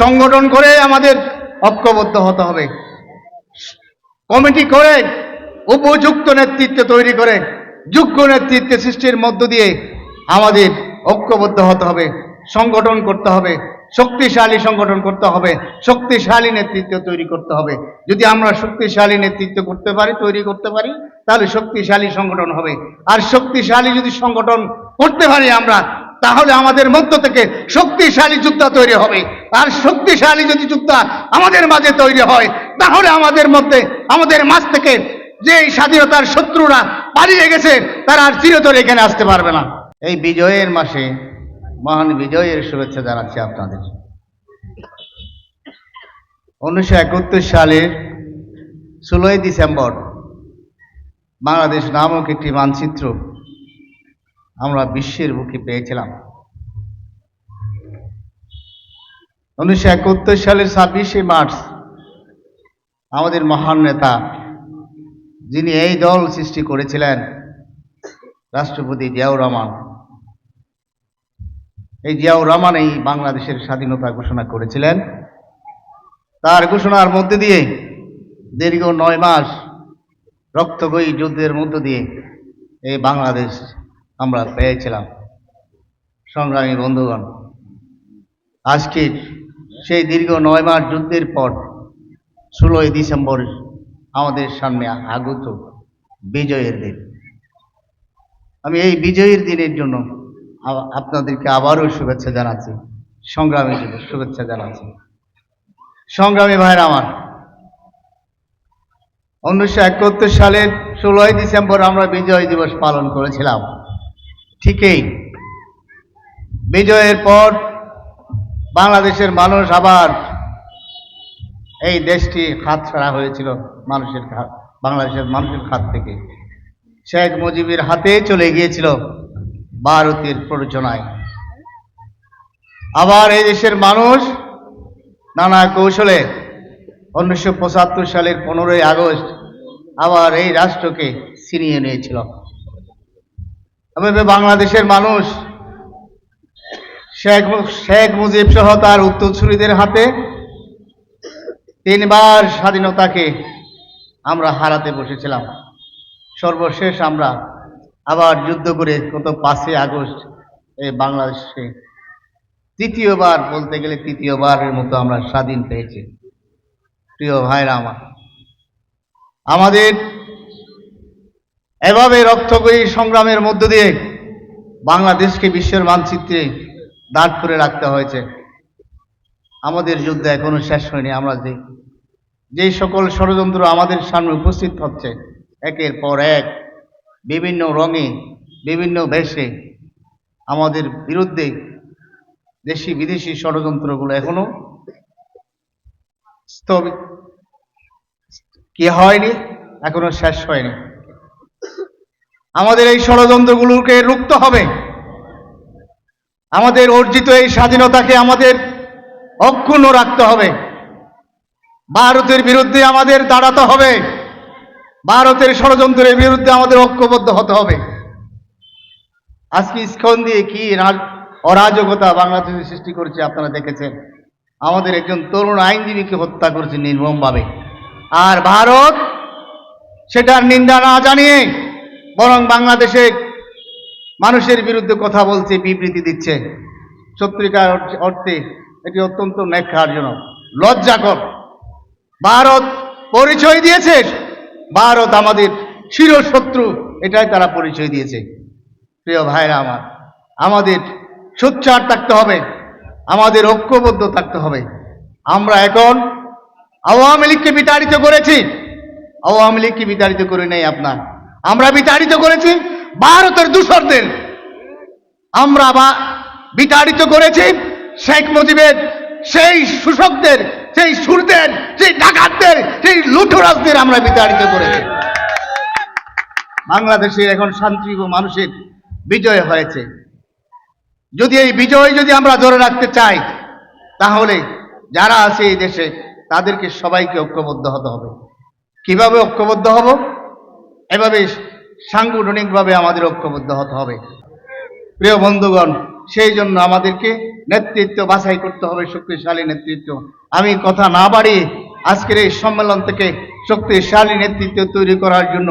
সংগঠন করে আমাদের ঐক্যবদ্ধ হতে হবে। কমিটি করে উপযুক্ত নেতৃত্ব তৈরি করে যোগ্য নেতৃত্ব সৃষ্টির মধ্য দিয়ে আমাদের ঐক্যবদ্ধ হতে হবে, সংগঠন করতে হবে, শক্তিশালী সংগঠন করতে হবে, শক্তিশালী নেতৃত্ব তৈরি করতে হবে। যদি আমরা শক্তিশালী নেতৃত্ব করতে পারি, তৈরি করতে পারি, তাহলে শক্তিশালী সংগঠন হবে। আর শক্তিশালী যদি সংগঠন করতে পারি আমরা তাহলে আমাদের মধ্য থেকে শক্তিশালী যোদ্ধা তৈরি হবে। আর শক্তিশালী যদি যোদ্ধা আমাদের মাঝে তৈরি হয়, তাহলে আমাদের মধ্যে, আমাদের মাঝ থেকে যে স্বাধীনতার শত্রুরা পালিয়ে গেছে, তারা আর চিরতরে এখানে আসতে পারবে না। এই বিজয়ের মাসে মহান বিজয়ের শুভেচ্ছা জানাচ্ছি আপনাদের। উনিশশো একাত্তর সালের ষোলোই ডিসেম্বর বাংলাদেশ নামক একটি মানচিত্র আমরা বিশ্বের বুকে পেয়েছিলাম। উনিশশো একাত্তর সালের ছাব্বিশে মার্চ, আমাদের মহান নেতা যিনি এই দল সৃষ্টি করেছিলেন, রাষ্ট্রপতি জিয়াউর রহমান। এই জিয়াউর রহমান এই বাংলাদেশের স্বাধীনতা ঘোষণা করেছিলেন। তার ঘোষণার মধ্যে দিয়ে দীর্ঘ নয় মাস রক্তগয়ী যুদ্ধের মধ্য দিয়ে এই বাংলাদেশ আমরা পেয়েছিলাম। সংগ্রামী বন্ধুগণ, আজকে সেই দীর্ঘ নয় মাস যুদ্ধের পর ষোলোই ডিসেম্বর আমাদের সামনে আগত বিজয়ের দিন। আমি এই বিজয়ের দিনের জন্য আপনাদেরকে আবারও শুভেচ্ছা জানাচ্ছি, সংগ্রামী শুভেচ্ছা জানাচ্ছি। সংগ্রামী ভাইরা আমার, উনিশশো একাত্তর সালের ষোলোই ডিসেম্বর আমরা বিজয় দিবস পালন করেছিলাম। ঠিকই। বিজয়ের পর বাংলাদেশের মানুষ আবার এই দেশটি হাত ছাড়া হয়েছিল মানুষের বাংলাদেশের মানুষের হাত থেকে। শেখ মুজিবের হাতে চলে গিয়েছিল ভারতের প্ররোচনায়। আবার এই দেশের মানুষ নানা কৌশলে উনিশশো পঁচাত্তর সালের পনেরোই আগস্ট আবার এই রাষ্ট্রকে ছিনিয়ে নিয়েছিল। এভাবে বাংলাদেশের মানুষ। শেখ শেখ মুজিব সহ তার উত্তরসূরিদের হাতে তিনবার স্বাধীনতাকে আমরা হারাতে বসেছিলাম। সর্বশেষ আমরা আবার যুদ্ধ করে গত পাঁচই আগস্ট এই বাংলাদেশে তৃতীয়বার বলতে গেলে তৃতীয়বারের মতো আমরা স্বাধীন পেয়েছি। প্রিয় ভাইরা আমার, আমাদের এভাবে রক্তকরী সংগ্রামের মধ্য দিয়ে বাংলাদেশকে বিশ্বের মানচিত্রে দাঁড় করে রাখতে হয়েছে আমাদের যুদ্ধ এখনও শেষ হয়নি আমরা যে যেই সকল ষড়যন্ত্র আমাদের সামনে উপস্থিত হচ্ছে একের পর এক বিভিন্ন রঙে বিভিন্ন বেশে আমাদের বিরুদ্ধে দেশি বিদেশি ষড়যন্ত্রগুলো এখনও স্থবিত কি হয়নি এখনও শেষ হয়নি আমাদের এই ষড়যন্ত্রগুলোকে রুখতে হবে। আমাদের অর্জিত এই স্বাধীনতাকে আমাদের অক্ষুণ্ণ রাখতে হবে। ভারতের বিরুদ্ধে আমাদের দাঁড়াতে হবে। ভারতের ষড়যন্ত্রের বিরুদ্ধে আমাদের ঐক্যবদ্ধ হতে হবে। আজকে ইস্কন দিয়ে কি রাজ- অরাজকতা বাংলাদেশে সৃষ্টি করেছে আপনারা দেখেছেন। আমাদের একজন তরুণ আইনজীবীকে হত্যা করেছে নির্মমভাবে। আর ভারত সেটার নিন্দা না জানিয়ে বরং বাংলাদেশে মানুষের বিরুদ্ধে কথা বলছে, বিবৃতি দিচ্ছে। সত্যিকার অর্থে এটি অত্যন্ত ন্যাক্কারজনক, লজ্জাকর। ভারত পরিচয় দিয়েছে, ভারত আমাদের চিরশত্রু এটাই তারা পরিচয় দিয়েছে। প্রিয় ভাইরা আমার, আমাদের সোচ্চার থাকতে হবে, আমাদের ঐক্যবদ্ধ থাকতে হবে। আমরা এখন আওয়ামী লীগকে বিতাড়িত করেছি। আওয়ামী লীগকে বিতাড়িত করে নেই আপনার। আমরা বিতাড়িত করেছি, ভারতের দূষরদের আমরা বা বিতাড়িত করেছি শেখ মুজিবের সেই শোষকদের, সেই সুরদের, সেই ডাকাতদের, সেই লুঠরাজদের আমরা বিতাড়িত করেছি। বাংলাদেশে এখন শান্তি ও মানুষের বিজয় হয়েছে। যদি এই বিজয় যদি আমরা ধরে রাখতে চাই, তাহলে যারা আছে এই দেশে, তাদেরকে সবাইকে ঐক্যবদ্ধ হতে হবে। কীভাবে ঐক্যবদ্ধ হব? এভাবে সাংগঠনিকভাবে আমাদের ঐক্যবদ্ধ হতে হবে। প্রিয় বন্ধুগণ, সেই জন্য আমাদেরকে নেতৃত্ব বাছাই করতে হবে, শক্তিশালী নেতৃত্ব। আমি কথা না বাড়িয়ে আজকের এই সম্মেলন থেকে শক্তিশালী নেতৃত্ব তৈরি করার জন্য